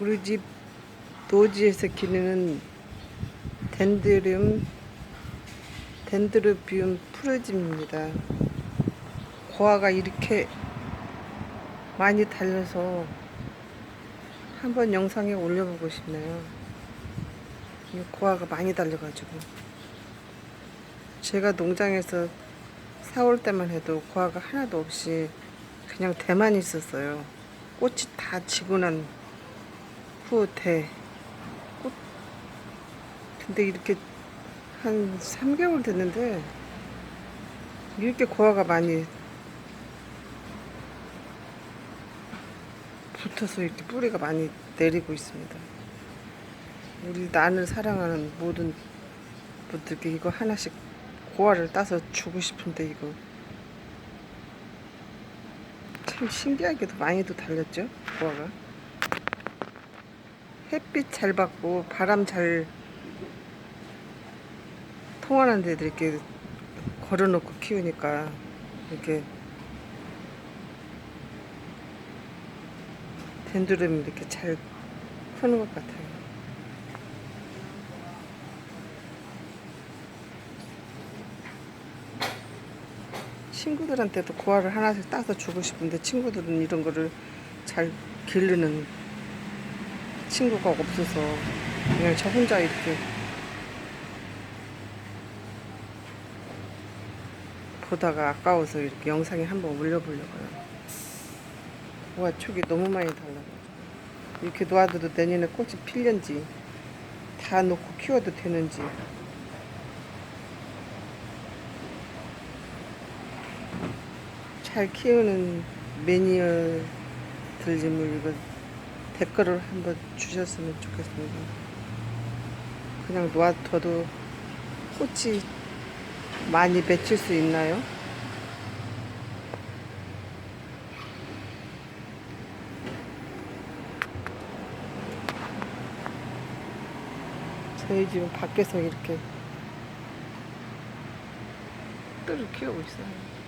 우리 집 노지에서 기르는 덴드름 덴드로비움 푸르짐입니다. 고화가 이렇게 많이 달려서 한번 영상에 올려보고 싶네요. 이 고화가 많이 달려가지고 제가 농장에서 사올 때만 해도 고화가 하나도 없이 그냥 대만 있었어요. 꽃이 다 지고 난 후대 꽃 근데 이렇게 한 3개월 됐는데 이렇게 고화가 많이 붙어서 이렇게 뿌리가 많이 내리고 있습니다. 우리 난을 사랑하는 모든 분들께 이거 하나씩 고화를 따서 주고 싶은데 이거 참 신기하게도 많이도 달렸죠 고화가 햇빛 잘 받고 바람 잘 통하는 데도 이렇게 걸어놓고 키우니까 이렇게 덴드름이 이렇게 잘 크는 것 같아요. 친구들한테도 고화를 하나씩 따서 주고 싶은데 친구들은 이런 거를 잘 기르는 친구가 없어서 그냥 저 혼자 이렇게 보다가 아까워서 이렇게 영상에 한번 올려보려고요. 와 촉이 너무 많이 달라가지고 이렇게 놓아둬도 내년에 꽃이 필는지 다 놓고 키워도 되는지 잘 키우는 매니어들님을 이거 댓글을 한번 주셨으면 좋겠습니다. 그냥 놓아둬도 꽃이 많이 맺힐 수 있나요? 저희 집은 밖에서 이렇게 뜰을 키우고 있어요.